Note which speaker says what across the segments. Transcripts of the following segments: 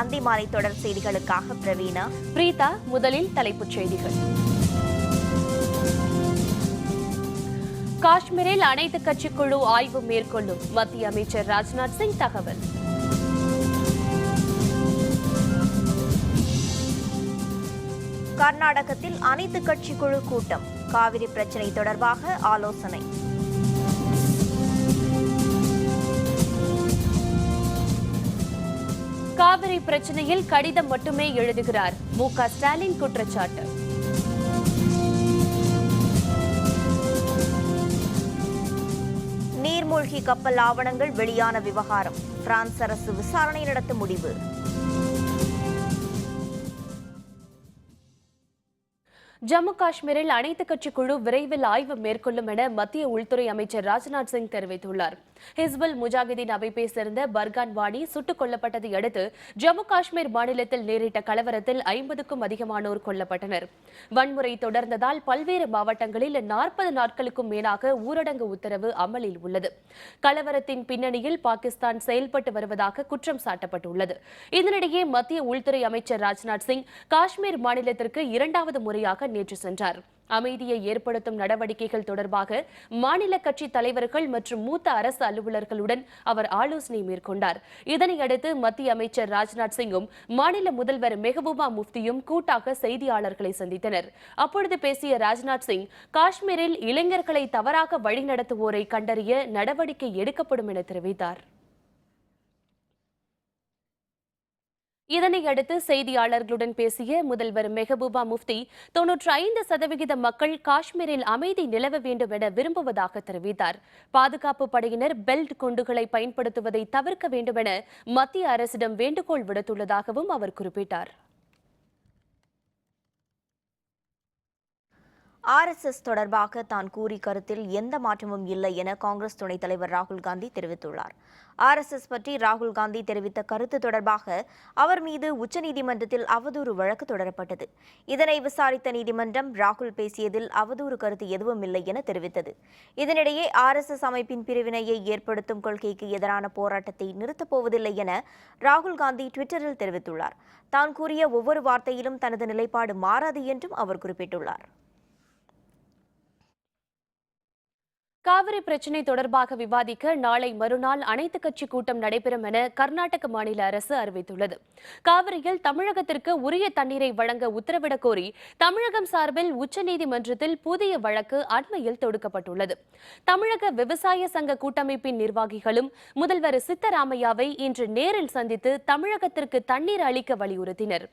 Speaker 1: அந்தி மாலை தொடர் செய்திகளுக்காக பிரவீனா பிரீதா முதலில் தலைப்புச் செய்திகள் காஷ்மீரில் அனைத்து கட்சி குழு ஆய்வு மேற்கொள்ளும் மத்திய அமைச்சர் ராஜ்நாத் சிங் தகவல் கர்நாடகத்தில் அனைத்து கட்சி குழு கூட்டம் காவிரி பிரச்சினை தொடர்பாக ஆலோசனை காவிரி பிரச்சனையில் கடிதம் மட்டுமே எழுதுகிறார் மு க ஸ்டாலின் குற்றச்சாட்டு நீர்மூழ்கி கப்பல் ஆவணங்கள் வெளியான விவகாரம் பிரான்ஸ் அரசு விசாரணை நடத்த முடிவு ஜம்மு காஷ்மீரில் அனைத்து கட்சி குழு விரைவில் ஆய்வு மேற்கொள்ளும் என மத்திய உள்துறை அமைச்சர் ராஜ்நாத் சிங் தெரிவித்துள்ளார் ஹிஸ்புல் முஜாஹிதீன் அமைப்பை சேர்ந்த பர்கான் வாணி சுட்டுக் கொல்லப்பட்டதை அடுத்து ஜம்மு காஷ்மீர் மாநிலத்தில் நேரிட்ட கலவரத்தில் ஐம்பதுக்கும் அதிகமானோர் கொல்லப்பட்டனர் வன்முறை தொடர்ந்ததால் பல்வேறு மாவட்டங்களில் நாற்பது நாட்களுக்கும் மேலாக ஊரடங்கு உத்தரவு அமலில் உள்ளது கலவரத்தின் பின்னணியில் பாகிஸ்தான் செயல்பட்டு வருவதாக குற்றம் சாட்டப்பட்டுள்ளது இதனிடையே மத்திய உள்துறை அமைச்சர் ராஜ்நாத் சிங் காஷ்மீர் மாநிலத்திற்கு இரண்டாவது முறையாக நேற்று சென்றாா் அமைதியை ஏற்படுத்தும் நடவடிக்கைகள் தொடர்பாக மாநில கட்சி தலைவர்கள் மற்றும் மூத்த அரசு அலுவலர்களுடன் அவர் ஆலோசனை மேற்கொண்டார் இதனையடுத்து மத்திய அமைச்சர் ராஜ்நாத் சிங்கும் மாநில முதல்வர் மெஹபூபா முஃப்தியும் கூட்டாக செய்தியாளர்களை சந்தித்தனர் அப்பொழுது பேசிய ராஜ்நாத் சிங் காஷ்மீரில் இளைஞர்களை தவறாக வழிநடத்துவோரை கண்டறிய நடவடிக்கை எடுக்கப்படும் என தெரிவித்தார் இதனையடுத்து செய்தியாளர்களுடன் பேசிய முதல்வர் மெஹபூபா முஃப்தி தொன்னூற்றி ஐந்து சதவிகித மக்கள் காஷ்மீரில் அமைதி நிலவ வேண்டும் என விரும்புவதாக தெரிவித்தார் பாதுகாப்பு படையினர் பெல்ட் குண்டுகளை பயன்படுத்துவதை தவிர்க்க வேண்டும் என மத்திய அரசிடம் வேண்டுகோள் விடுத்துள்ளதாகவும் அவர் குறிப்பிட்டார் ஆர்எஸ்எஸ் தொடர்பாக தான் கூறி கருத்தில் எந்த மாற்றமும் இல்லை என காங்கிரஸ் துணைத் தலைவர் ராகுல் காந்தி தெரிவித்துள்ளார் ஆர்எஸ்எஸ் பற்றி ராகுல் காந்தி தெரிவித்த கருத்து தொடர்பாக அவர் மீது உச்சநீதிமன்றத்தில் அவதூறு வழக்கு தொடரப்பட்டது இதனை விசாரித்த நீதிமன்றம் ராகுல் பேசியதில் அவதூறு கருத்து எதுவும் இல்லை என தெரிவித்தது இதனிடையே ஆர்எஸ்எஸ் அமைப்பின் பிரிவினையை ஏற்படுத்தும் கொள்கைக்கு எதிரான போராட்டத்தை நிறுத்தப் போவதில்லை என ராகுல் காந்தி ட்விட்டரில் தெரிவித்துள்ளார் தான் கூறிய ஒவ்வொரு வார்த்தையிலும் தனது நிலைப்பாடு மாறாது என்றும் அவர் குறிப்பிட்டுள்ளார் காவிரி பிரச்சினை தொடர்பாக விவாதிக்க நாளை மறுநாள் அனைத்து கட்சி கூட்டம் நடைபெறும் என கர்நாடக மாநில அரசு அறிவித்துள்ளது காவிரியில் தமிழகத்திற்கு உரிய தண்ணீரை வழங்க உத்தரவிடக் கோரி தமிழகம் சார்பில் உச்சநீதிமன்றத்தில் புதிய வழக்கு அண்மையில் தொடுக்கப்பட்டுள்ளது தமிழக விவசாய சங்க கூட்டமைப்பின் நிர்வாகிகளும் முதல்வர் சித்தராமையாவை இன்று நேரில் சந்தித்து தமிழகத்திற்கு தண்ணீர் அளிக்க வலியுறுத்தினர்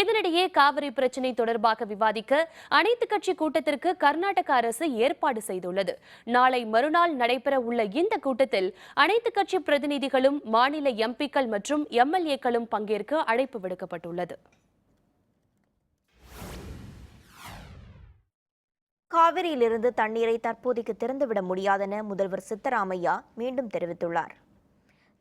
Speaker 1: இதனிடையே காவிரி பிரச்சினை தொடர்பாக விவாதிக்க அனைத்து கட்சி கூட்டத்திற்கு கர்நாடக அரசு ஏற்பாடு செய்துள்ளது நாளை மறுநாள் நடைபெற உள்ள இந்த கூட்டத்தில் அனைத்து கட்சி பிரதிநிதிகளும் மாநில எம்பிக்கள் மற்றும் எம்எல்ஏக்களும் பங்கேற்க அழைப்பு விடுக்கப்பட்டுள்ளது காவிரியிலிருந்து தண்ணீரை தற்போதைக்கு திறந்துவிட முடியாதென முதல்வர் சித்தராமையா மீண்டும் தெரிவித்துள்ளார்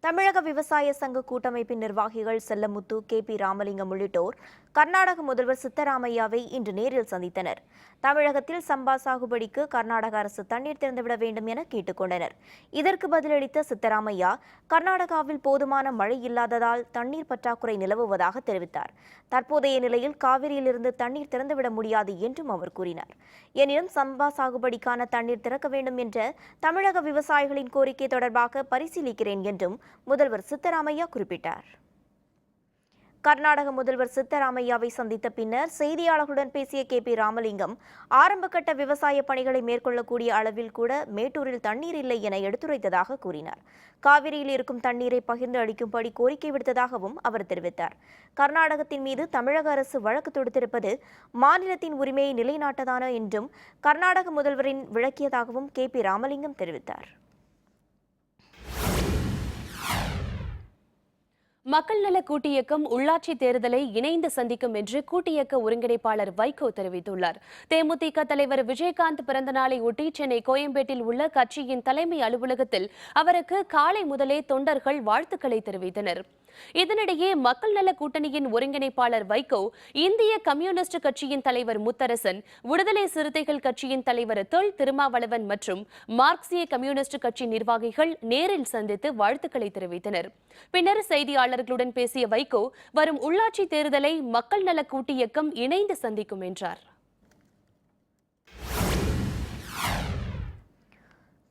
Speaker 1: தமிழக விவசாய சங்க கூட்டமைப்பின் நிர்வாகிகள் செல்லமுத்து கே பி ராமலிங்கம் உள்ளிட்டோர் கர்நாடக முதல்வர் சித்தராமையாவை இன்று நேரில் சந்தித்தனர் தமிழகத்தில் சம்பா சாகுபடிக்கு கர்நாடக அரசு தண்ணீர் திறந்துவிட வேண்டும் என கேட்டுக்கொண்டனர் இதற்கு பதிலளித்த சித்தராமையா கர்நாடகாவில் போதுமான மழை இல்லாததால் தண்ணீர் பற்றாக்குறை நிலவுவதாக தெரிவித்தார் தற்போதைய நிலையில் காவிரியிலிருந்து தண்ணீர் திறந்துவிட முடியாது என்றும் அவர் கூறினார் எனினும் சம்பா சாகுபடிக்கான தண்ணீர் திறக்க வேண்டும் என்ற தமிழக விவசாயிகளின் கோரிக்கை தொடர்பாக பரிசீலிக்கிறேன் என்றும் முதல்வர் சித்தராமையா குறிப்பிட்டார் கர்நாடக முதல்வர் சித்தராமையாவை சந்தித்த பின்னர் செய்தியாளர்களுடன் பேசிய கே பி ராமலிங்கம் ஆரம்பகட்ட விவசாய பணிகளை மேற்கொள்ளக்கூடிய அளவில் கூட மேட்டூரில் தண்ணீர் இல்லை என எடுத்துரைத்ததாக கூறினார் காவிரியில் இருக்கும் தண்ணீரை பகிர்ந்து அளிக்கும்படி கோரிக்கை விடுத்ததாகவும் அவர் தெரிவித்தார் கர்நாடகத்தின் மீது தமிழக அரசு வழக்கு தொடுத்திருப்பது மாநிலத்தின் உரிமையை நிலைநாட்டதான என்றும் கர்நாடக முதல்வரின் விளக்கியதாகவும் கே பி ராமலிங்கம் தெரிவித்தார் மக்கள் நல கூட்டியக்கம் உள்ளாட்சி தேர்தலை இணைந்து சந்திக்கும் என்று கூட்டியக்க ஒருங்கிணைப்பாளர் வைகோ தெரிவித்துள்ளார் தேமுதிக தலைவர் விஜயகாந்த் பிறந்தநாளை ஒட்டி சென்னை கோயம்பேட்டில் உள்ள கட்சியின் தலைமை அலுவலகத்தில் அவருக்கு காலை முதலே தொண்டர்கள் வாழ்த்துக்களை தெரிவித்தனர் இதனிடையே மக்கள் நல கூட்டணியின் ஒருங்கிணைப்பாளர் வைகோ இந்திய கம்யூனிஸ்ட் கட்சியின் தலைவர் முத்தரசன் விடுதலை சிறுத்தைகள் கட்சியின் தலைவர் தொல் திருமாவளவன் மற்றும் மார்க்சிய கம்யூனிஸ்ட் கட்சி நிர்வாகிகள் நேரில் சந்தித்து வாழ்த்துக்களை தெரிவித்தனர் பின்னர் செய்தியாளர்களுடன் பேசிய வைகோ வரும் உள்ளாட்சி தேர்தலை மக்கள் நல கூட்டு இயக்கம் இணைந்து சந்திக்கும் என்றார்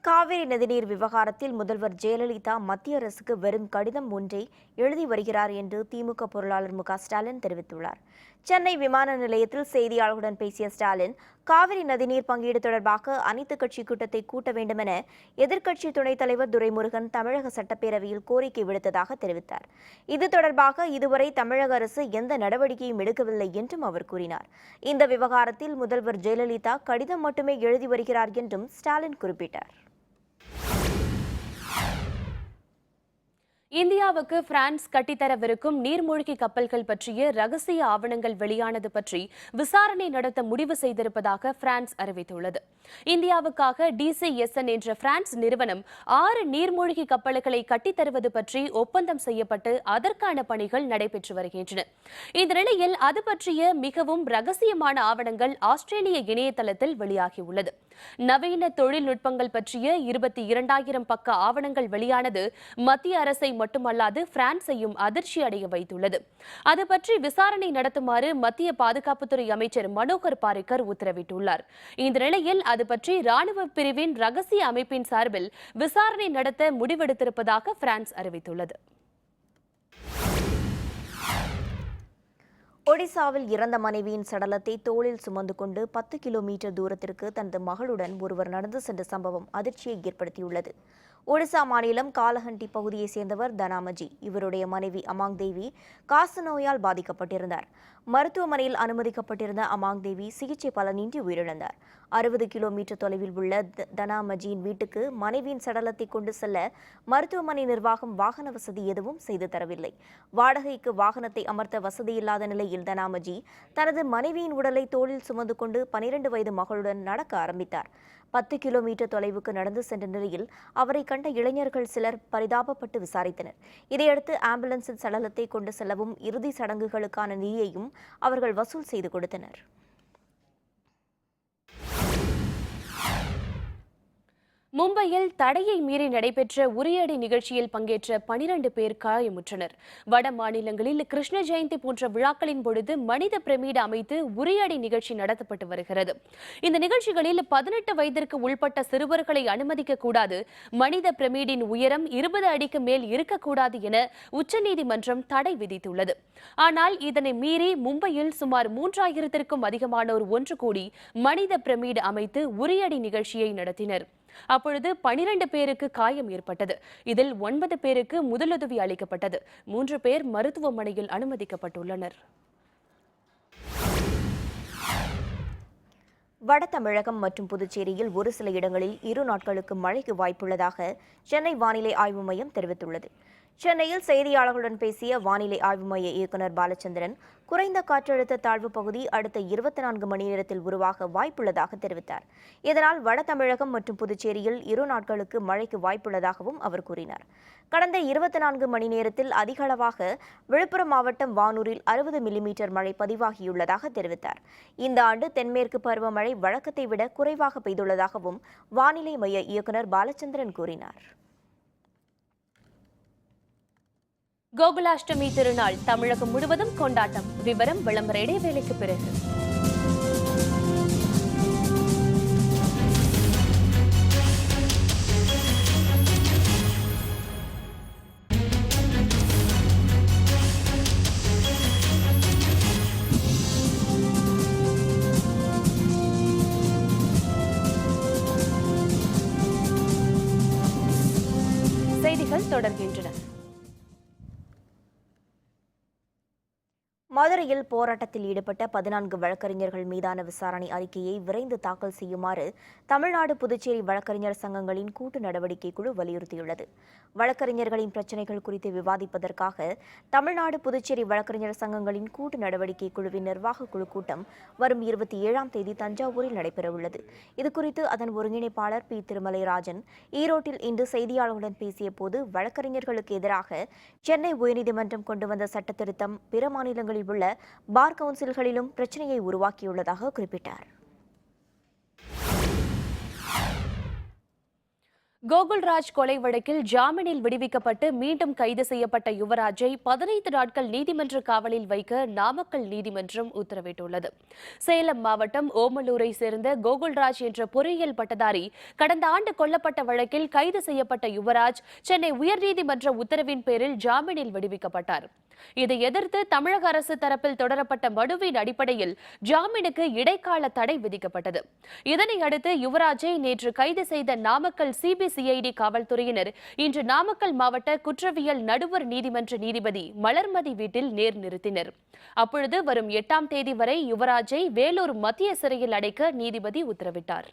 Speaker 1: காவிரி நதிநீர் விவகாரத்தில் முதல்வர் ஜெயலலிதா மத்திய அரசுக்கு வெறும் கடிதம் ஒன்றை எழுதி வருகிறார் என்று திமுக பொருளாளர் மு ஸ்டாலின் தெரிவித்துள்ளார் சென்னை விமான நிலையத்தில் செய்தியாளர்களுடன் பேசிய ஸ்டாலின் காவிரி நதிநீர் பங்கீடு தொடர்பாக அனைத்து கட்சி கூட்டத்தை கூட்ட வேண்டுமென எதிர்க்கட்சி துணைத் தலைவர் துரைமுருகன் தமிழக சட்டப்பேரவையில் கோரிக்கை விடுத்ததாக தெரிவித்தார் இது தொடர்பாக இதுவரை தமிழக அரசு எந்த நடவடிக்கையும் எடுக்கவில்லை என்றும் அவர் கூறினார் இந்த விவகாரத்தில் முதல்வர் ஜெயலலிதா கடிதம் மட்டுமே எழுதி வருகிறார் என்றும் ஸ்டாலின் குறிப்பிட்டார் இந்தியாவுக்கு பிரான்ஸ் கட்டித்தரவிருக்கும் நீர்மூழ்கி கப்பல்கள் பற்றிய ரகசிய ஆவணங்கள் வெளியானது பற்றி விசாரணை நடத்த முடிவு செய்திருப்பதாக பிரான்ஸ் அறிவித்துள்ளது இந்தியாவுக்காக டிசிஎஸ்என் என்ற பிரான்ஸ் நிறுவனம் ஆறு நீர்மூழ்கி கப்பல்களை கட்டித்தருவது பற்றி ஒப்பந்தம் செய்யப்பட்டு அதற்கான பணிகள் நடைபெற்று வருகின்றன இந்த நிலையில் அது பற்றிய மிகவும் ரகசியமான ஆவணங்கள் ஆஸ்திரேலிய இணையதளத்தில் வெளியாகியுள்ளது நவீன தொழில்நுட்பங்கள் பற்றிய இருபத்தி இரண்டாயிரம் பக்க ஆவணங்கள் வெளியானது மத்திய அரசை மட்டுமல்லாது பிரான்ஸையும் அதிர்ச்சி அடைய வைத்துள்ளது அது பற்றி விசாரணை நடத்துமாறு மத்திய பாதுகாப்புத்துறை அமைச்சர் மனோகர் பாரிக்கர் உத்தரவிட்டுள்ளார் இந்த நிலையில் அது பற்றி ராணுவ பிரிவின் ரகசிய அமைப்பின் சார்பில் விசாரணை நடத்த முடிவெடுத்திருப்பதாக பிரான்ஸ் அறிவித்துள்ளது ஒடிசாவில் இறந்த மனைவியின் சடலத்தை தோளில் சுமந்து கொண்டு பத்து கிலோமீட்டர் தூரத்திற்கு தனது மகளுடன் ஒருவர் நடந்து சென்ற சம்பவம் அதிர்ச்சியை ஏற்படுத்தியுள்ளது ஒடிசா மாநிலம் காலஹண்டி பகுதியைச் சேர்ந்தவர் தனாமஜி இவருடைய மனைவி அமாங் தேவி காச நோயால் பாதிக்கப்பட்டிருந்தார் மருத்துவமனையில் அனுமதிக்கப்பட்டிருந்த அமாங் தேவி சிகிச்சை பலனின்றி உயிரிழந்தார் அறுபது கிலோமீட்டர் தொலைவில் உள்ள தனாமஜியின் வீட்டுக்கு மனைவியின் சடலத்தை கொண்டு செல்ல மருத்துவமனை நிர்வாகம் வாகன வசதி எதுவும் செய்து தரவில்லை வாடகைக்கு வாகனத்தை அமர்த்த வசதி இல்லாத நிலையில் தனாமஜி தனது மனைவியின் உடலை தோளில் சுமந்து கொண்டு பனிரெண்டு வயது மகளுடன் நடக்க ஆரம்பித்தார் பத்து கிலோமீட்டர் தொலைவுக்கு நடந்து சென்ற நிலையில் அவரை கண்ட இளைஞர்கள் சிலர் பரிதாபப்பட்டு விசாரித்தனர் இதையடுத்து ஆம்புலன்ஸின் சடலத்தை கொண்டு செல்லவும் இறுதி சடங்குகளுக்கான நிதியையும் அவர்கள் வசூல் செய்து கொடுத்தனர் மும்பையில் தடையை மீறி நடைபெற்ற உரியடி நிகழ்ச்சியில் பங்கேற்ற பனிரண்டு பேர் காயமுற்றனர் வட மாநிலங்களில் கிருஷ்ண ஜெயந்தி போன்ற விழாக்களின் பொழுது மனித பிரமிடு அமைத்து உரியடி நிகழ்ச்சி நடத்தப்பட்டு வருகிறது இந்த நிகழ்ச்சிகளில் பதினெட்டு வயதிற்கு உள்பட்ட சிறுவர்களை அனுமதிக்க கூடாது மனித பிரமிடின் உயரம் இருபது அடிக்கு மேல் இருக்கக்கூடாது என உச்சநீதிமன்றம் தடை விதித்துள்ளது ஆனால் இதனை மீறி மும்பையில் சுமார் மூன்றாயிரத்திற்கும் அதிகமானோர் ஒன்று கூடி மனித பிரமிடு அமைத்து உரியடி நிகழ்ச்சியை நடத்தினர் அப்பொழுது பனிரெண்டு பேருக்கு காயம் ஏற்பட்டது இதில் ஒன்பது பேருக்கு முதலுதவி அளிக்கப்பட்டது மூன்று பேர் மருத்துவமனையில் அனுமதிக்கப்பட்டுள்ளனர் வட தமிழகம் மற்றும் புதுச்சேரியில் ஒரு சில இடங்களில் இரு நாட்களுக்கு மழைக்கு வாய்ப்புள்ளதாக சென்னை வானிலை ஆய்வு மையம் தெரிவித்துள்ளது சென்னையில் செய்தியாளர்களுடன் பேசிய வானிலை ஆய்வு மைய இயக்குநர் பாலச்சந்திரன் குறைந்த காற்றழுத்த தாழ்வு பகுதி அடுத்த இருபத்தி நான்கு மணி நேரத்தில் உருவாக வாய்ப்புள்ளதாக தெரிவித்தார் இதனால் வட தமிழகம் மற்றும் புதுச்சேரியில் இரு நாட்களுக்கு மழைக்கு வாய்ப்புள்ளதாகவும் அவர் கூறினார் கடந்த இருபத்தி நான்கு மணி நேரத்தில் அதிகளவாக விழுப்புரம் மாவட்டம் வானூரில் அறுபது மில்லிமீட்டர் மழை பதிவாகியுள்ளதாக தெரிவித்தார் இந்த ஆண்டு தென்மேற்கு பருவமழை வழக்கத்தை விட குறைவாக பெய்துள்ளதாகவும் வானிலை மைய இயக்குநர் பாலச்சந்திரன் கூறினார் கோகுலாஷ்டமி திருநாள் தமிழகம் முழுவதும் கொண்டாட்டம் விவரம் விளம்பர இடைவேளைக்கு பிறகு மதுரையில் போராட்டத்தில் ஈடுபட்ட பதினான்கு வழக்கறிஞர்கள் மீதான விசாரணை அறிக்கையை விரைந்து தாக்கல் செய்யுமாறு தமிழ்நாடு புதுச்சேரி வழக்கறிஞர் சங்கங்களின் கூட்டு நடவடிக்கை குழு வலியுறுத்தியுள்ளது வழக்கறிஞர்களின் பிரச்சினைகள் குறித்து விவாதிப்பதற்காக தமிழ்நாடு புதுச்சேரி வழக்கறிஞர் சங்கங்களின் கூட்டு நடவடிக்கை குழுவின் நிர்வாக குழு கூட்டம் வரும் இருபத்தி ஏழாம் தேதி தஞ்சாவூரில் நடைபெறவுள்ளது இதுகுறித்து அதன் ஒருங்கிணைப்பாளர் பி திருமலை ராஜன் ஈரோட்டில் இன்று செய்தியாளர்களுடன் பேசிய போது வழக்கறிஞர்களுக்கு எதிராக சென்னை உயர்நீதிமன்றம் கொண்டு வந்த சட்டத்திருத்தம் பிற மாநிலங்களில் உள்ள பார் கவுன்சில்களிலும் பிரச்சினையை உருவாக்கியுள்ளதாக குறிப்பிட்டார் கோகுல்ராஜ் கொலை வழக்கில் ஜாமீனில் விடுவிக்கப்பட்டு மீண்டும் கைது செய்யப்பட்ட யுவராஜை பதினைந்து நாட்கள் நீதிமன்ற காவலில் வைக்க நாமக்கல் நீதிமன்றம் உத்தரவிட்டுள்ளது சேலம் மாவட்டம் ஓமலூரை சேர்ந்த கோகுல்ராஜ் என்ற பொறியியல் பட்டதாரி கடந்த ஆண்டு கொல்லப்பட்ட வழக்கில் கைது செய்யப்பட்ட யுவராஜ் சென்னை உயர்நீதிமன்ற உத்தரவின் பேரில் ஜாமீனில் விடுவிக்கப்பட்டார் இதை எதிர்த்து தமிழக அரசு தரப்பில் தொடரப்பட்ட மனுவின் அடிப்படையில் ஜாமீனுக்கு இடைக்கால தடை விதிக்கப்பட்டது இதனையடுத்து யுவராஜை நேற்று கைது செய்த நாமக்கல் சிபிஐ சிஐடி காவல்துறையினர் இன்று நாமக்கல் மாவட்ட குற்றவியல் நடுவர் நீதிமன்ற நீதிபதி மலர்மதி வீட்டில் நேர் நிறுத்தினர் அப்பொழுது வரும் எட்டாம் தேதி வரை யுவராஜை வேலூர் மத்திய சிறையில் அடைக்க நீதிபதி உத்தரவிட்டார்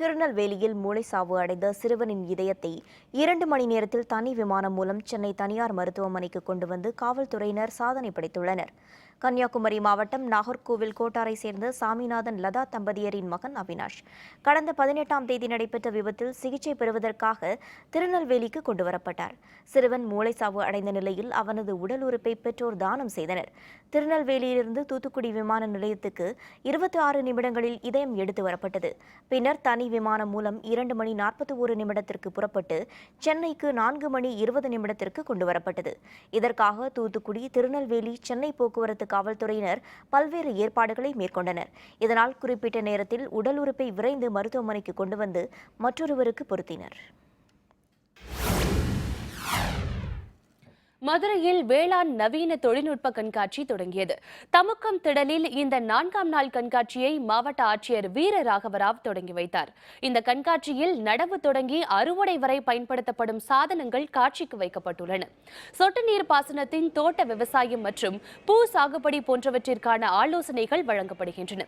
Speaker 1: திருநெல்வேலியில் மூளைசாவு அடைந்த சிறுவனின் இதயத்தை இரண்டு மணி நேரத்தில் தனி விமானம் மூலம் சென்னை தனியார் மருத்துவமனைக்கு கொண்டு வந்து காவல்துறையினர் சாதனை படைத்துள்ளனர் கன்னியாகுமரி மாவட்டம் நாகர்கோவில் கோட்டாரை சேர்ந்த சாமிநாதன் லதா தம்பதியரின் மகன் அவினாஷ் கடந்த பதினெட்டாம் தேதி நடைபெற்ற விபத்தில் சிகிச்சை பெறுவதற்காக திருநெல்வேலிக்கு கொண்டுவரப்பட்டார் சிறுவன் மூளைச்சாவு அடைந்த நிலையில் அவனது உடல் உறுப்பை பெற்றோர் தானம் செய்தனர் திருநெல்வேலியிலிருந்து தூத்துக்குடி விமான நிலையத்துக்கு இருபத்தி ஆறு நிமிடங்களில் இதயம் எடுத்து வரப்பட்டது பின்னர் தனி விமானம் மூலம் இரண்டு மணி நாற்பத்தி ஒரு நிமிடத்திற்கு புறப்பட்டு சென்னைக்கு நான்கு மணி இருபது நிமிடத்திற்கு கொண்டுவரப்பட்டது இதற்காக தூத்துக்குடி திருநெல்வேலி சென்னை போக்குவரத்து காவல்துறையினர் பல்வேறு ஏற்பாடுகளை மேற்கொண்டனர் இதனால் குறிப்பிட்ட நேரத்தில் உடல் உறுப்பை விரைந்து மருத்துவமனைக்கு கொண்டு வந்து மற்றொருவருக்கு பொருத்தினர் மதுரையில் வேளாண் நவீன தொழில்நுட்ப கண்காட்சி தொடங்கியது தமுக்கம் திடலில் இந்த நான்காம் நாள் கண்காட்சியை மாவட்ட ஆட்சியர் வீர ராகவராவ் தொடங்கி வைத்தார் இந்த கண்காட்சியில் நடவு தொடங்கி அறுவடை வரை பயன்படுத்தப்படும் சாதனங்கள் காட்சிக்கு வைக்கப்பட்டுள்ளன சொட்டு நீர் பாசனத்தின் தோட்ட விவசாயம் மற்றும் பூ சாகுபடி போன்றவற்றிற்கான ஆலோசனைகள் வழங்கப்படுகின்றன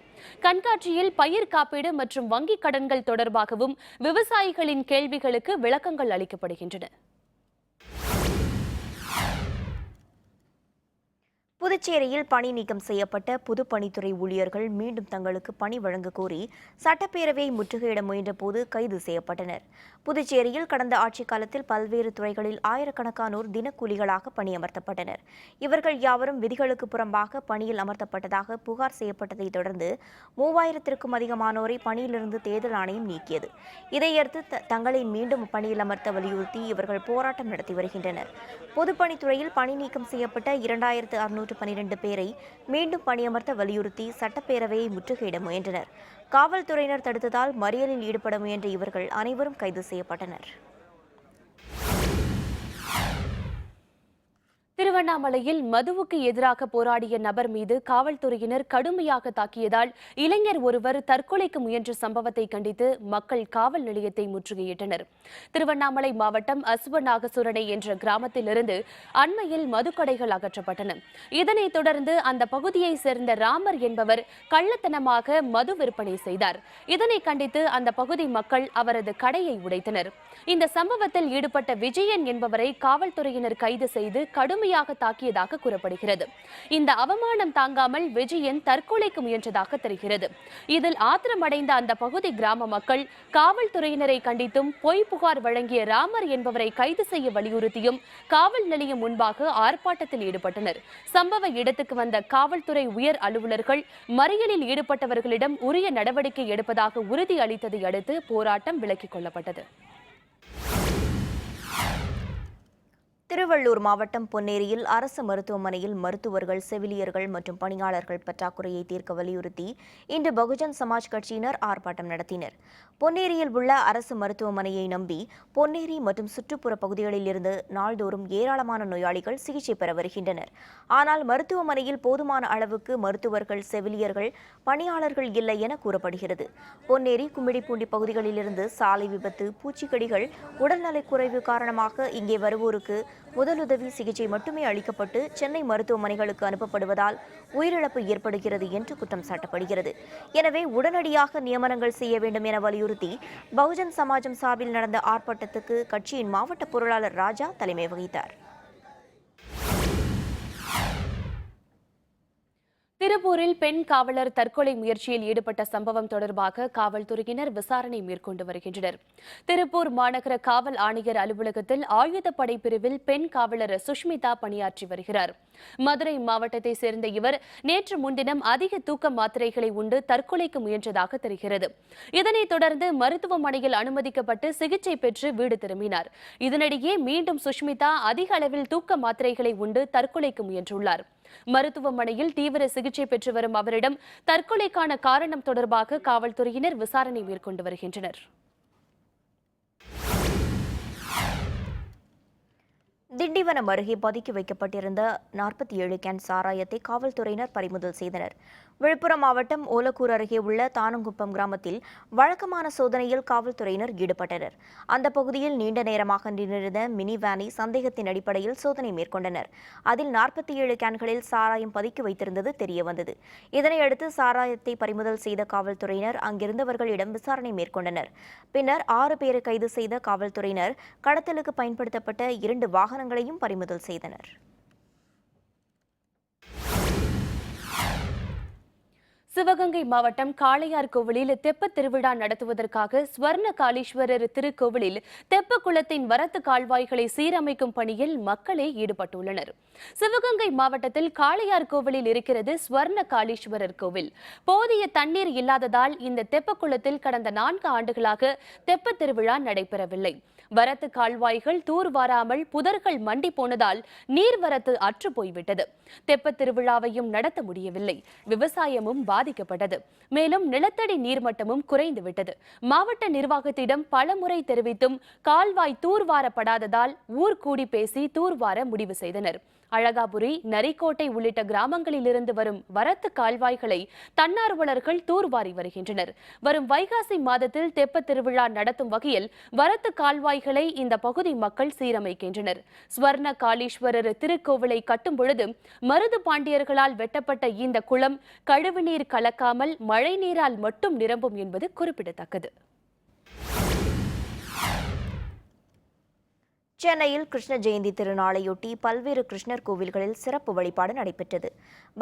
Speaker 1: கண்காட்சியில் பயிர் காப்பீடு மற்றும் வங்கிக் கடன்கள் தொடர்பாகவும் விவசாயிகளின் கேள்விகளுக்கு விளக்கங்கள் அளிக்கப்படுகின்றன புதுச்சேரியில் பணி நீக்கம் செய்யப்பட்ட பொதுப்பணித்துறை ஊழியர்கள் மீண்டும் தங்களுக்கு பணி வழங்க கோரி சட்டப்பேரவையை முற்றுகையிட முயன்றபோது கைது செய்யப்பட்டனர் புதுச்சேரியில் கடந்த ஆட்சிக் காலத்தில் பல்வேறு துறைகளில் ஆயிரக்கணக்கானோர் தினக்கூலிகளாக பணியமர்த்தப்பட்டனர் இவர்கள் யாவரும் விதிகளுக்கு புறம்பாக பணியில் அமர்த்தப்பட்டதாக புகார் செய்யப்பட்டதை தொடர்ந்து மூவாயிரத்திற்கும் அதிகமானோரை பணியிலிருந்து தேர்தல் ஆணையம் நீக்கியது இதையடுத்து தங்களை மீண்டும் பணியில் அமர்த்த வலியுறுத்தி இவர்கள் போராட்டம் நடத்தி வருகின்றனர் பொதுப்பணித்துறையில் பணி நீக்கம் செய்யப்பட்ட இரண்டாயிரத்து அறுநூற்று நூற்று பனிரெண்டு பேரை மீண்டும் பணியமர்த்த வலியுறுத்தி சட்டப்பேரவையை முற்றுகையிட முயன்றனர் காவல்துறையினர் தடுத்ததால் மறியலில் ஈடுபட முயன்ற இவர்கள் அனைவரும் கைது செய்யப்பட்டனர் திருவண்ணாமலையில் மதுவுக்கு எதிராக போராடிய நபர் மீது காவல்துறையினர் கடுமையாக தாக்கியதால் இளைஞர் ஒருவர் தற்கொலைக்கு முயன்ற சம்பவத்தை கண்டித்து மக்கள் காவல் நிலையத்தை முற்றுகையிட்டனர் திருவண்ணாமலை மாவட்டம் அசுவநாகசுரணை என்ற கிராமத்திலிருந்து அண்மையில் மதுக்கடைகள் அகற்றப்பட்டன இதனைத் தொடர்ந்து அந்த பகுதியைச் சேர்ந்த ராமர் என்பவர் கள்ளத்தனமாக மது விற்பனை செய்தார் இதனை கண்டித்து அந்த பகுதி மக்கள் அவரது கடையை உடைத்தனர் இந்த சம்பவத்தில் ஈடுபட்ட விஜயன் என்பவரை காவல்துறையினர் கைது செய்து கடுமையாக கடுமையாக தாக்கியதாக கூறப்படுகிறது இந்த அவமானம் தாங்காமல் விஜயன் தற்கொலைக்கு முயன்றதாக தெரிகிறது இதில் ஆத்திரமடைந்த அந்த பகுதி கிராம மக்கள் காவல்துறையினரை கண்டித்தும் பொய் புகார் வழங்கிய ராமர் என்பவரை கைது செய்ய வலியுறுத்தியும் காவல் நிலையம் முன்பாக ஆர்ப்பாட்டத்தில் ஈடுபட்டனர் சம்பவ இடத்துக்கு வந்த காவல்துறை உயர் அலுவலர்கள் மறியலில் ஈடுபட்டவர்களிடம் உரிய நடவடிக்கை எடுப்பதாக உறுதியளித்ததை அடுத்து போராட்டம் விலக்கிக் கொள்ளப்பட்டது திருவள்ளூர் மாவட்டம் பொன்னேரியில் அரசு மருத்துவமனையில் மருத்துவர்கள் செவிலியர்கள் மற்றும் பணியாளர்கள் பற்றாக்குறையை தீர்க்க வலியுறுத்தி இன்று பகுஜன் சமாஜ் கட்சியினர் ஆர்ப்பாட்டம் நடத்தினர் பொன்னேரியில் உள்ள அரசு மருத்துவமனையை நம்பி பொன்னேரி மற்றும் சுற்றுப்புற பகுதிகளில் இருந்து நாள்தோறும் ஏராளமான நோயாளிகள் சிகிச்சை பெற வருகின்றனர் ஆனால் மருத்துவமனையில் போதுமான அளவுக்கு மருத்துவர்கள் செவிலியர்கள் பணியாளர்கள் இல்லை என கூறப்படுகிறது பொன்னேரி கும்மிடிப்பூண்டி பகுதிகளிலிருந்து சாலை விபத்து பூச்சிக்கடிகள் உடல்நலக்குறைவு காரணமாக இங்கே வருவோருக்கு முதலுதவி சிகிச்சை மட்டுமே அளிக்கப்பட்டு சென்னை மருத்துவமனைகளுக்கு அனுப்பப்படுவதால் உயிரிழப்பு ஏற்படுகிறது என்று குற்றம் சாட்டப்படுகிறது எனவே உடனடியாக நியமனங்கள் செய்ய வேண்டும் என வலியுறுத்தி பகுஜன் சமாஜம் சார்பில் நடந்த ஆர்ப்பாட்டத்துக்கு கட்சியின் மாவட்ட பொருளாளர் ராஜா தலைமை வகித்தார் திருப்பூரில் பெண் காவலர் தற்கொலை முயற்சியில் ஈடுபட்ட சம்பவம் தொடர்பாக காவல்துறையினர் விசாரணை மேற்கொண்டு வருகின்றனர் திருப்பூர் மாநகர காவல் ஆணையர் அலுவலகத்தில் ஆயுதப்படை பிரிவில் பெண் காவலர் சுஷ்மிதா பணியாற்றி வருகிறார் மதுரை மாவட்டத்தை சேர்ந்த இவர் நேற்று முன்தினம் அதிக தூக்க மாத்திரைகளை உண்டு தற்கொலைக்கு முயன்றதாக தெரிகிறது இதனைத் தொடர்ந்து மருத்துவமனையில் அனுமதிக்கப்பட்டு சிகிச்சை பெற்று வீடு திரும்பினார் இதனிடையே மீண்டும் சுஷ்மிதா அதிக அளவில் தூக்க மாத்திரைகளை உண்டு தற்கொலைக்கு முயன்றுள்ளார் மருத்துவமனையில் தீவிர சிகிச்சை பெற்று வரும் அவரிடம் தற்கொலைக்கான காரணம் தொடர்பாக காவல்துறையினர் விசாரணை மேற்கொண்டு வருகின்றனர் திண்டிவனம் அருகே பதுக்கி வைக்கப்பட்டிருந்த நாற்பத்தி ஏழு கேன் சாராயத்தை காவல்துறையினர் பறிமுதல் செய்தனர் விழுப்புரம் மாவட்டம் ஓலக்கூர் அருகே உள்ள தானங்குப்பம் கிராமத்தில் வழக்கமான சோதனையில் காவல்துறையினர் ஈடுபட்டனர் அந்த பகுதியில் நீண்ட நேரமாக நின்றிருந்த மினி வேனை சந்தேகத்தின் அடிப்படையில் சோதனை மேற்கொண்டனர் அதில் நாற்பத்தி ஏழு கேன்களில் சாராயம் பதுக்கி வைத்திருந்தது தெரியவந்தது இதனையடுத்து சாராயத்தை பறிமுதல் செய்த காவல்துறையினர் அங்கிருந்தவர்களிடம் விசாரணை மேற்கொண்டனர் பின்னர் ஆறு பேரை கைது செய்த காவல்துறையினர் கடத்தலுக்கு பயன்படுத்தப்பட்ட இரண்டு வாகனங்களையும் பறிமுதல் செய்தனர் சிவகங்கை மாவட்டம் காளையார் கோவிலில் தெப்ப திருவிழா நடத்துவதற்காக ஸ்வர்ண காளீஸ்வரர் திருக்கோவிலில் தெப்ப குளத்தின் வரத்து கால்வாய்களை சீரமைக்கும் பணியில் மக்களே ஈடுபட்டுள்ளனர் சிவகங்கை மாவட்டத்தில் காளையார் கோவிலில் இருக்கிறது ஸ்வர்ண காளீஸ்வரர் கோவில் போதிய தண்ணீர் இல்லாததால் இந்த தெப்ப குளத்தில் கடந்த நான்கு ஆண்டுகளாக தெப்ப திருவிழா நடைபெறவில்லை வரத்து கால்வாய்கள் தூர் வாராமல் புதர்கள் மண்டி போனதால் நீர்வரத்து அற்று போய்விட்டது தெப்ப திருவிழாவையும் நடத்த முடியவில்லை விவசாயமும் பாதி பாதிக்கப்பட்டது மேலும் நிலத்தடி நீர்மட்டமும் குறைந்துவிட்டது மாவட்ட நிர்வாகத்திடம் பலமுறை தெரிவித்தும் கால்வாய் தூர்வாரப்படாததால் ஊர் கூடி பேசி தூர்வார முடிவு செய்தனர் அழகாபுரி நரிக்கோட்டை உள்ளிட்ட கிராமங்களிலிருந்து வரும் வரத்து கால்வாய்களை தன்னார்வலர்கள் தூர்வாரி வருகின்றனர் வரும் வைகாசி மாதத்தில் தெப்ப திருவிழா நடத்தும் வகையில் வரத்து கால்வாய்களை இந்த பகுதி மக்கள் சீரமைக்கின்றனர் ஸ்வர்ண காளீஸ்வரர் திருக்கோவிலை கட்டும் பொழுது மருது பாண்டியர்களால் வெட்டப்பட்ட இந்த குளம் கழிவுநீர் கலக்காமல் மழை நீரால் மட்டும் நிரம்பும் என்பது குறிப்பிடத்தக்கது சென்னையில் கிருஷ்ண ஜெயந்தி திருநாளையொட்டி பல்வேறு கிருஷ்ணர் கோவில்களில் சிறப்பு வழிபாடு நடைபெற்றது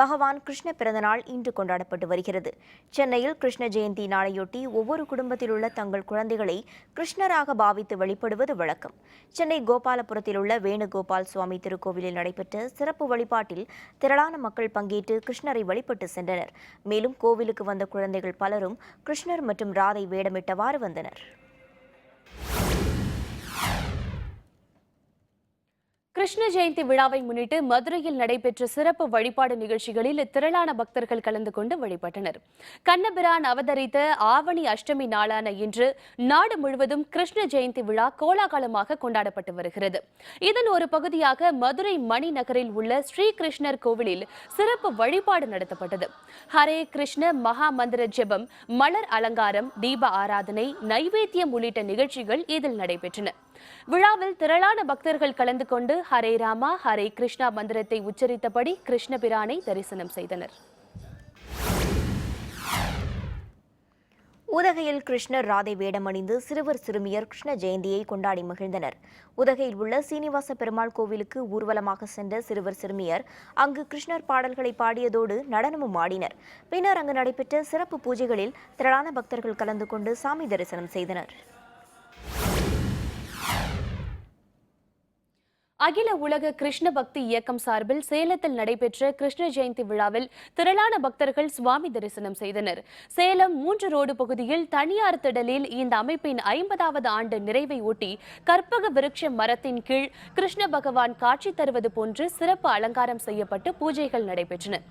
Speaker 1: பகவான் கிருஷ்ண பிறந்தநாள் இன்று கொண்டாடப்பட்டு வருகிறது சென்னையில் கிருஷ்ண ஜெயந்தி நாளையொட்டி ஒவ்வொரு குடும்பத்தில் உள்ள தங்கள் குழந்தைகளை கிருஷ்ணராக பாவித்து வழிபடுவது வழக்கம் சென்னை கோபாலபுரத்தில் உள்ள வேணுகோபால் சுவாமி திருக்கோவிலில் நடைபெற்ற சிறப்பு வழிபாட்டில் திரளான மக்கள் பங்கேற்று கிருஷ்ணரை வழிபட்டு சென்றனர் மேலும் கோவிலுக்கு வந்த குழந்தைகள் பலரும் கிருஷ்ணர் மற்றும் ராதை வேடமிட்டவாறு வந்தனர் கிருஷ்ண ஜெயந்தி விழாவை முன்னிட்டு மதுரையில் நடைபெற்ற சிறப்பு வழிபாடு நிகழ்ச்சிகளில் திரளான பக்தர்கள் கலந்து கொண்டு வழிபட்டனர் கண்ணபிரான் அவதரித்த ஆவணி அஷ்டமி நாளான இன்று நாடு முழுவதும் கிருஷ்ண ஜெயந்தி விழா கோலாகலமாக கொண்டாடப்பட்டு வருகிறது இதன் ஒரு பகுதியாக மதுரை மணி நகரில் உள்ள ஸ்ரீ கிருஷ்ணர் கோவிலில் சிறப்பு வழிபாடு நடத்தப்பட்டது ஹரே கிருஷ்ண மகா மந்திர ஜெபம் மலர் அலங்காரம் தீப ஆராதனை நைவேத்தியம் உள்ளிட்ட நிகழ்ச்சிகள் இதில் நடைபெற்றன விழாவில் திரளான பக்தர்கள் கலந்து கொண்டு ஹரே ராமா ஹரே கிருஷ்ணா மந்திரத்தை உச்சரித்தபடி கிருஷ்ணபிரானை தரிசனம் செய்தனர் உதகையில் கிருஷ்ணர் ராதை வேடமணிந்து சிறுவர் சிறுமியர் கிருஷ்ண ஜெயந்தியை கொண்டாடி மகிழ்ந்தனர் உதகையில் உள்ள சீனிவாச பெருமாள் கோவிலுக்கு ஊர்வலமாக சென்ற சிறுவர் சிறுமியர் அங்கு கிருஷ்ணர் பாடல்களை பாடியதோடு நடனமும் ஆடினர் பின்னர் அங்கு நடைபெற்ற சிறப்பு பூஜைகளில் திரளான பக்தர்கள் கலந்து கொண்டு சாமி தரிசனம் செய்தனர் அகில உலக கிருஷ்ண பக்தி இயக்கம் சார்பில் சேலத்தில் நடைபெற்ற கிருஷ்ண ஜெயந்தி விழாவில் திரளான பக்தர்கள் சுவாமி தரிசனம் செய்தனர் சேலம் மூன்று ரோடு பகுதியில் தனியார் திடலில் இந்த அமைப்பின் ஐம்பதாவது ஆண்டு நிறைவை ஒட்டி கற்பக விருட்ச மரத்தின் கீழ் கிருஷ்ண பகவான் காட்சி தருவது போன்று சிறப்பு அலங்காரம் செய்யப்பட்டு பூஜைகள் நடைபெற்றன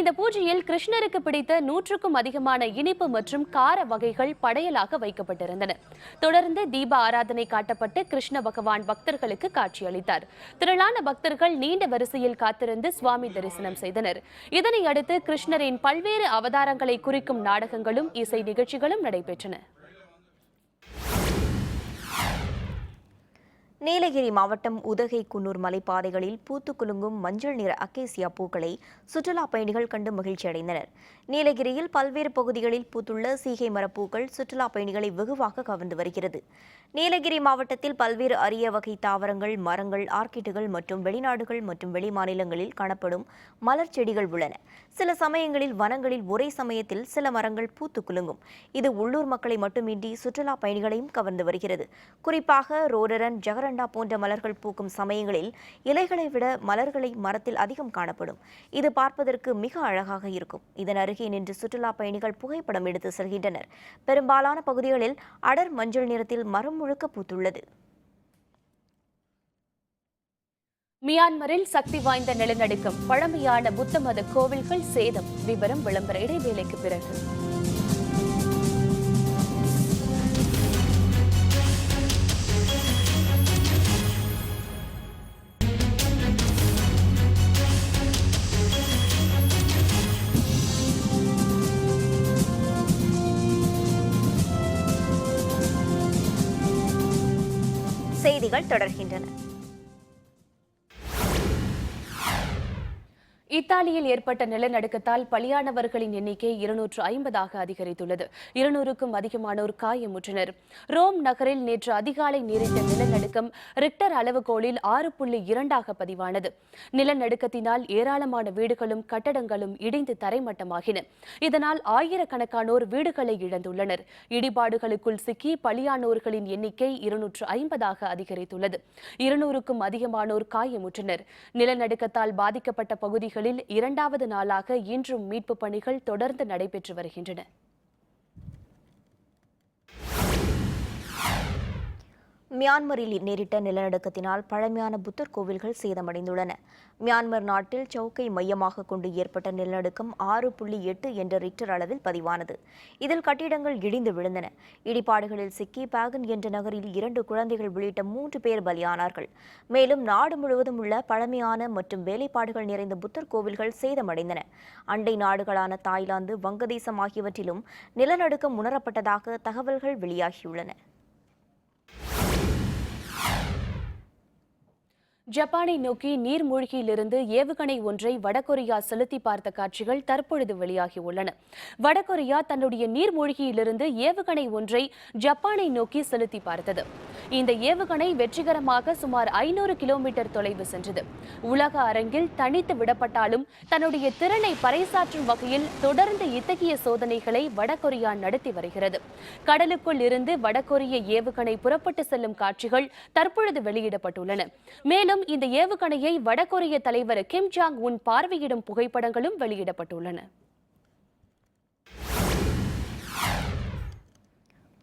Speaker 1: இந்த பூஜையில் கிருஷ்ணருக்கு பிடித்த நூற்றுக்கும் அதிகமான இனிப்பு மற்றும் கார வகைகள் படையலாக வைக்கப்பட்டிருந்தன தொடர்ந்து தீப ஆராதனை காட்டப்பட்டு கிருஷ்ண பகவான் பக்தர்களுக்கு காட்சியளித்தார் திரளான பக்தர்கள் நீண்ட வரிசையில் காத்திருந்து சுவாமி தரிசனம் செய்தனர் இதனையடுத்து கிருஷ்ணரின் பல்வேறு அவதாரங்களை குறிக்கும் நாடகங்களும் இசை நிகழ்ச்சிகளும் நடைபெற்றன நீலகிரி மாவட்டம் உதகை குன்னூர் மலைப்பாதைகளில் பூத்து குலுங்கும் மஞ்சள் நிற அக்கேசியா பூக்களை சுற்றுலா பயணிகள் கண்டு மகிழ்ச்சி அடைந்தனர் நீலகிரியில் பல்வேறு பகுதிகளில் பூத்துள்ள சீகை மரப்பூக்கள் சுற்றுலா பயணிகளை வெகுவாக கவர்ந்து வருகிறது நீலகிரி மாவட்டத்தில் பல்வேறு அரிய வகை தாவரங்கள் மரங்கள் ஆர்கிட்டுகள் மற்றும் வெளிநாடுகள் மற்றும் வெளிமாநிலங்களில் காணப்படும் மலர் செடிகள் உள்ளன சில சமயங்களில் வனங்களில் ஒரே சமயத்தில் சில மரங்கள் பூத்து குலுங்கும் இது உள்ளூர் மக்களை மட்டுமின்றி சுற்றுலா பயணிகளையும் கவர்ந்து வருகிறது குறிப்பாக ரோடரன் ஜெகரன் அஜெண்டா போன்ற மலர்கள் பூக்கும் சமயங்களில் இலைகளை விட மலர்களை மரத்தில் அதிகம் காணப்படும் இது பார்ப்பதற்கு மிக அழகாக இருக்கும் இதன் அருகே நின்று சுற்றுலா பயணிகள் புகைப்படம் எடுத்து செல்கின்றனர் பெரும்பாலான பகுதிகளில் அடர் மஞ்சள் நிறத்தில் மரம் முழுக்க பூத்துள்ளது மியான்மரில் சக்தி வாய்ந்த நிலநடுக்கம் பழமையான புத்த மத கோவில்கள் சேதம் விவரம் விளம்பர இடைவேளைக்கு பிறகு தொடர்கின்றன சோமாலியில் ஏற்பட்ட நிலநடுக்கத்தால் பலியானவர்களின் எண்ணிக்கை இருநூற்று ஐம்பதாக அதிகரித்துள்ளது இருநூறுக்கும் அதிகமானோர் காயமுற்றனர் ரோம் நகரில் நேற்று அதிகாலை நேரிட்ட நிலநடுக்கம் ரிக்டர் அளவுகோலில் ஆறு புள்ளி இரண்டாக பதிவானது நிலநடுக்கத்தினால் ஏராளமான வீடுகளும் கட்டடங்களும் இடிந்து தரைமட்டமாகின இதனால் ஆயிரக்கணக்கானோர் வீடுகளை இழந்துள்ளனர் இடிபாடுகளுக்குள் சிக்கி பலியானோர்களின் எண்ணிக்கை இருநூற்று ஐம்பதாக அதிகரித்துள்ளது இருநூறுக்கும் அதிகமானோர் காயமுற்றனர் நிலநடுக்கத்தால் பாதிக்கப்பட்ட பகுதிகளில் இரண்டாவது நாளாக இன்றும் மீட்பு பணிகள் தொடர்ந்து நடைபெற்று வருகின்றன மியான்மரில் நேரிட்ட நிலநடுக்கத்தினால் பழமையான புத்தர் கோவில்கள் சேதமடைந்துள்ளன மியான்மர் நாட்டில் சவுக்கை மையமாக கொண்டு ஏற்பட்ட நிலநடுக்கம் ஆறு புள்ளி எட்டு என்ற ரிக்டர் அளவில் பதிவானது இதில் கட்டிடங்கள் இடிந்து விழுந்தன இடிபாடுகளில் சிக்கி பாகன் என்ற நகரில் இரண்டு குழந்தைகள் உள்ளிட்ட மூன்று பேர் பலியானார்கள் மேலும் நாடு முழுவதும் உள்ள பழமையான மற்றும் வேலைப்பாடுகள் நிறைந்த புத்தர் கோவில்கள் சேதமடைந்தன அண்டை நாடுகளான தாய்லாந்து வங்கதேசம் ஆகியவற்றிலும் நிலநடுக்கம் உணரப்பட்டதாக தகவல்கள் வெளியாகியுள்ளன ஜப்பானை நோக்கி நீர்மூழ்கியிலிருந்து ஏவுகணை ஒன்றை வடகொரியா செலுத்தி பார்த்த காட்சிகள் தற்பொழுது வெளியாகியுள்ளன வடகொரியா தன்னுடைய நீர்மூழ்கியிலிருந்து ஏவுகணை ஒன்றை ஜப்பானை நோக்கி செலுத்தி பார்த்தது இந்த ஏவுகணை வெற்றிகரமாக சுமார் ஐநூறு கிலோமீட்டர் தொலைவு சென்றது உலக அரங்கில் தனித்து விடப்பட்டாலும் தன்னுடைய திறனை பறைசாற்றும் வகையில் தொடர்ந்து இத்தகைய சோதனைகளை வடகொரியா நடத்தி வருகிறது கடலுக்குள் இருந்து வடகொரிய ஏவுகணை புறப்பட்டு செல்லும் காட்சிகள் தற்பொழுது வெளியிடப்பட்டுள்ளன மேலும் மேலும் இந்த ஏவுகணையை வடகொரிய தலைவர் கிம் ஜாங் உன் பார்வையிடும் புகைப்படங்களும் வெளியிடப்பட்டுள்ளன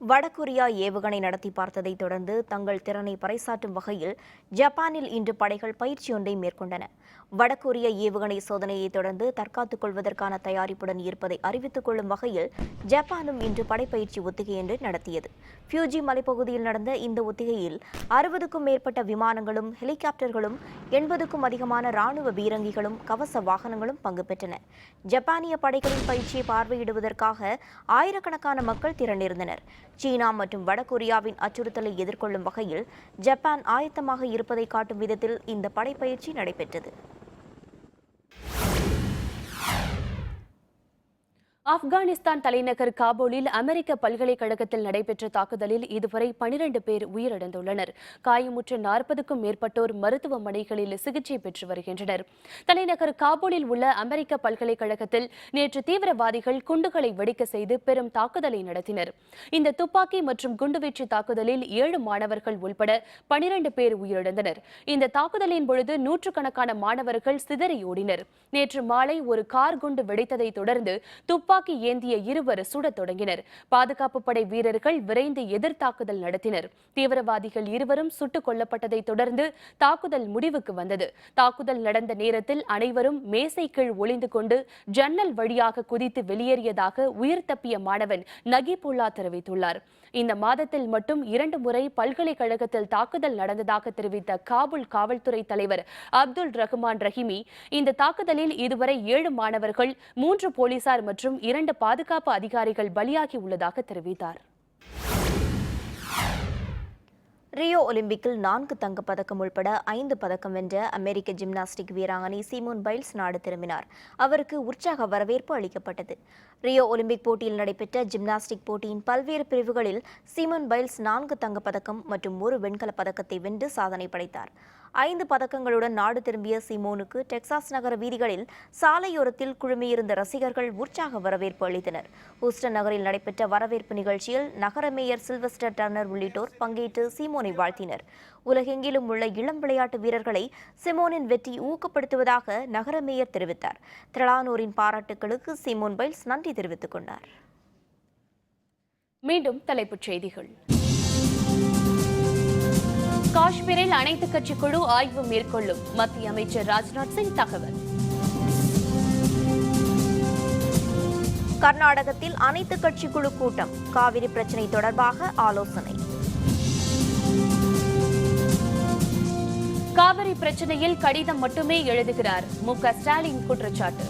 Speaker 1: வடகொரியா ஏவுகணை நடத்தி பார்த்ததைத் தொடர்ந்து தங்கள் திறனை பறைசாற்றும் வகையில் ஜப்பானில் இன்று படைகள் பயிற்சியொன்றை மேற்கொண்டன வடகொரிய ஏவுகணை சோதனையை தொடர்ந்து தற்காத்துக் கொள்வதற்கான தயாரிப்புடன் இருப்பதை அறிவித்துக் கொள்ளும் வகையில் ஜப்பானும் இன்று படைப்பயிற்சி ஒத்திகை என்று நடத்தியது ஃபியூஜி மலைப்பகுதியில் நடந்த இந்த ஒத்திகையில் அறுபதுக்கும் மேற்பட்ட விமானங்களும் ஹெலிகாப்டர்களும் எண்பதுக்கும் அதிகமான ராணுவ பீரங்கிகளும் கவச வாகனங்களும் பங்கு பெற்றன ஜப்பானிய படைகளின் பயிற்சியை பார்வையிடுவதற்காக ஆயிரக்கணக்கான மக்கள் திரண்டிருந்தனர் சீனா மற்றும் வடகொரியாவின் அச்சுறுத்தலை எதிர்கொள்ளும் வகையில் ஜப்பான் ஆயத்தமாக இருப்பதை காட்டும் விதத்தில் இந்த படைப்பயிற்சி நடைபெற்றது ஆப்கானிஸ்தான் தலைநகர் காபூலில் அமெரிக்க பல்கலைக்கழகத்தில் நடைபெற்ற தாக்குதலில் இதுவரை பனிரண்டு பேர் உயிரிழந்துள்ளனர் காயமுற்ற நாற்பதுக்கும் மேற்பட்டோர் மருத்துவமனைகளில் சிகிச்சை பெற்று வருகின்றனர் தலைநகர் காபூலில் உள்ள அமெரிக்க பல்கலைக்கழகத்தில் நேற்று தீவிரவாதிகள் குண்டுகளை வெடிக்க செய்து பெரும் தாக்குதலை நடத்தினர் இந்த துப்பாக்கி மற்றும் குண்டுவீச்சு தாக்குதலில் ஏழு மாணவர்கள் உள்பட பனிரண்டு பேர் உயிரிழந்தனர் இந்த தாக்குதலின் பொழுது நூற்றுக்கணக்கான மாணவர்கள் சிதறியோடினர் நேற்று மாலை ஒரு கார் குண்டு வெடித்ததை தொடர்ந்து துப்பாக்கி துப்பாக்கி ஏந்திய இருவர் சுடத் தொடங்கினர் பாதுகாப்பு படை வீரர்கள் விரைந்து எதிர் தாக்குதல் நடத்தினர் தீவிரவாதிகள் இருவரும் சுட்டுக் கொல்லப்பட்டதை தொடர்ந்து தாக்குதல் முடிவுக்கு வந்தது தாக்குதல் நடந்த நேரத்தில் அனைவரும் மேசை கீழ் ஒளிந்து கொண்டு ஜன்னல் வழியாக குதித்து வெளியேறியதாக உயிர் தப்பிய மாணவன் நகிபுல்லா தெரிவித்துள்ளார் இந்த மாதத்தில் மட்டும் இரண்டு முறை பல்கலைக்கழகத்தில் தாக்குதல் நடந்ததாக தெரிவித்த காபுல் காவல்துறை தலைவர் அப்துல் ரஹ்மான் ரஹிமி இந்த தாக்குதலில் இதுவரை ஏழு மாணவர்கள் மூன்று போலீசார் மற்றும் இரண்டு பாதுகாப்பு அதிகாரிகள் பலியாகி உள்ளதாக தெரிவித்தார் ரியோ ஒலிம்பிக்கில் நான்கு பதக்கம் உள்பட ஐந்து பதக்கம் வென்ற அமெரிக்க ஜிம்னாஸ்டிக் வீராங்கனை சீமோன் பைல்ஸ் நாடு திரும்பினார் அவருக்கு உற்சாக வரவேற்பு அளிக்கப்பட்டது ரியோ ஒலிம்பிக் போட்டியில் நடைபெற்ற ஜிம்னாஸ்டிக் போட்டியின் பல்வேறு பிரிவுகளில் சீமோன் பைல்ஸ் நான்கு பதக்கம் மற்றும் ஒரு வெண்கல பதக்கத்தை வென்று சாதனை படைத்தார் ஐந்து பதக்கங்களுடன் நாடு திரும்பிய சிமோனுக்கு டெக்சாஸ் நகர வீதிகளில் சாலையோரத்தில் குழுமியிருந்த ரசிகர்கள் உற்சாக வரவேற்பு அளித்தனர் ஹூஸ்டன் நகரில் நடைபெற்ற வரவேற்பு நிகழ்ச்சியில் நகர மேயர் சில்வஸ்டர் டர்னர் உள்ளிட்டோர் பங்கேற்று சிமோனை வாழ்த்தினர் உலகெங்கிலும் உள்ள இளம் விளையாட்டு வீரர்களை சிமோனின் வெற்றி ஊக்கப்படுத்துவதாக நகர மேயர் தெரிவித்தார் திரளானோரின் பாராட்டுகளுக்கு சிமோன் பைல்ஸ் நன்றி தெரிவித்துக் கொண்டார் மீண்டும் தலைப்புச் செய்திகள் காஷ்மீரில் அனைத்து கட்சி குழு ஆய்வு மேற்கொள்ளும் மத்திய அமைச்சர் ராஜ்நாத் சிங் தகவல் கர்நாடகத்தில் அனைத்து கட்சி குழு கூட்டம் காவிரி பிரச்சினை தொடர்பாக ஆலோசனை காவிரி பிரச்சனையில் கடிதம் மட்டுமே எழுதுகிறார் மு ஸ்டாலின் குற்றச்சாட்டு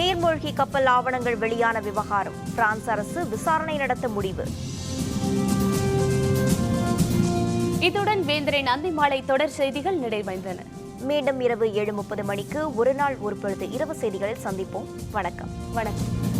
Speaker 1: நீர்மூழ்கி கப்பல் ஆவணங்கள் வெளியான விவகாரம் பிரான்ஸ் அரசு விசாரணை நடத்த முடிவு இத்துடன் வேந்தரின் மாலை தொடர் செய்திகள் நிறைவடைந்தன மீண்டும் இரவு ஏழு முப்பது மணிக்கு ஒரு நாள் ஒரு பொழுது இரவு செய்திகளில் சந்திப்போம் வணக்கம் வணக்கம்